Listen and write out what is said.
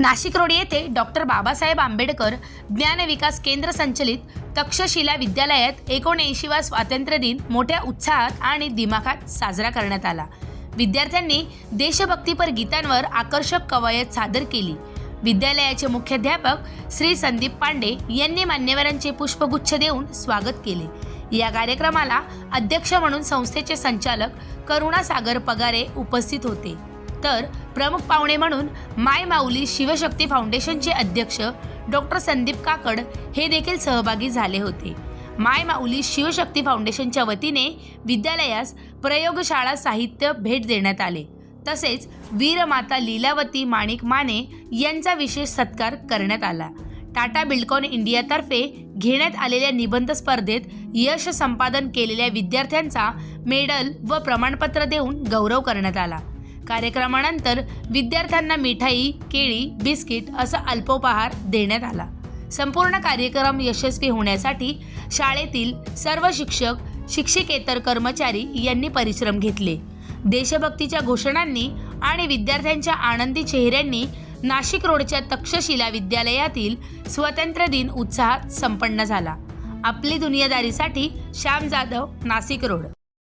Nashik road येथे doctor Babasaheb Ambedkar ज्ञान विकास केंद्र संचलित तक्षशिला विद्यालयात एकोणऐंशीवा स्वातंत्र्य दिन मोठ्या उत्साहात आणि दिमाखात साजरा करण्यात आला. विद्यार्थ्यांनी देशभक्तीपर गीतांवर आकर्षक कवायत सादर केली. विद्यालयाचे मुख्याध्यापक श्री संदीप पांडे यांनी मान्यवरांचे पुष्पगुच्छ देऊन स्वागत केले. या कार्यक्रमाला अध्यक्ष म्हणून संस्थेचे संचालक करुणासागर पगारे उपस्थित होते. तर प्रमुख पाहुणे म्हणून माय माऊली शिवशक्ती फाउंडेशनचे अध्यक्ष डॉक्टर संदीप काकड हे देखील सहभागी झाले होते. माय माऊली शिवशक्ती फाउंडेशनच्या वतीने विद्यालयास प्रयोगशाळा साहित्य भेट देण्यात आले. तसेच वीरमाता लीलावती माणिक माने यांचा विशेष सत्कार करण्यात आला. टाटा बिल्डकॉन इंडियातर्फे घेण्यात आलेल्या निबंध स्पर्धेत यश संपादन केलेल्या विद्यार्थ्यांचा मेडल व प्रमाणपत्र देऊन गौरव करण्यात आला. कार्यक्रमानंतर विद्यार्थ्यांना मिठाई केळी बिस्किट असा अल्पोपहार देण्यात आला. संपूर्ण कार्यक्रम यशस्वी होण्यासाठी शाळेतील सर्व शिक्षक शिक्षिकेतर कर्मचारी यांनी परिश्रम घेतले. देशभक्तीच्या घोषणांनी आणि विद्यार्थ्यांच्या आनंदी चेहऱ्यांनी नाशिक रोडच्या तक्षशिला विद्यालयातील स्वतंत्र दिन उत्साहात संपन्न झाला. आपली दुनियादारीसाठी श्याम जाधव नाशिक रोड.